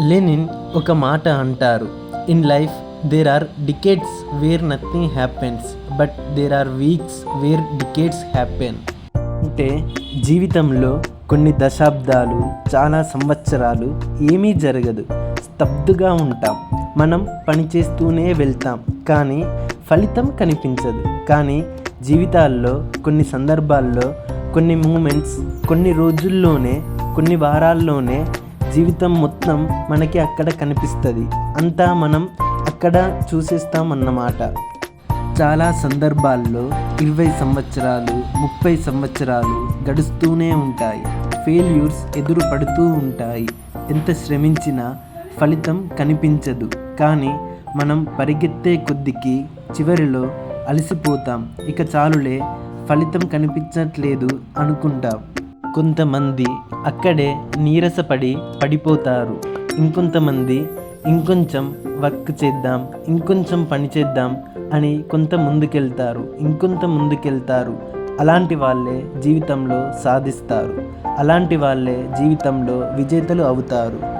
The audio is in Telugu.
లెనిన్ ఒక మాట అంటారు. In life there are decades where nothing happens but there are weeks where decades happen అంటే జీవితంలో కొన్ని దశాబ్దాలు చాలా సంవత్సరాలు ఏమీ జరగదు. స్తబ్దుగా ఉంటాం. మనం పనిచేస్తూనే వెళ్తాం. కానీ ఫలితం కనిపించదు. కానీ జీవితాల్లో కొన్ని సందర్భాల్లో కొన్ని మూమెంట్స్ కొన్ని రోజుల్లోనే కొన్ని వారాల్లోనే జీవితం మొత్తం మనకి అక్కడ కనిపిస్తుంది. అంతా మనం అక్కడ చూసేస్తాం అన్నమాట చాలా సందర్భాల్లో ఇరవై సంవత్సరాలు ముప్పై సంవత్సరాలు గడుస్తూనే ఉంటాయి. ఫెయిల్యూర్స్ ఎదురు పడుతూ ఉంటాయి. ఎంత శ్రమించినా ఫలితం కనిపించదు. కానీ మనం పరిగెత్తే కొద్దికి చివరిలో అలసిపోతాం. ఇక చాలులే ఫలితం కనిపించట్లేదు అనుకుంటాం. కొంతమంది అక్కడే నీరసపడి పడిపోతారు. ఇంకొంతమంది ఇంకొంచెం వర్క్ చేద్దాం ఇంకొంచెం పని చేద్దాం అని కొంత ముందుకెళ్తారు ఇంకొంత ముందుకెళ్తారు. అలాంటి వాళ్ళే జీవితంలో సాధిస్తారు. అలాంటి వాళ్ళే జీవితంలో విజేతలు అవుతారు.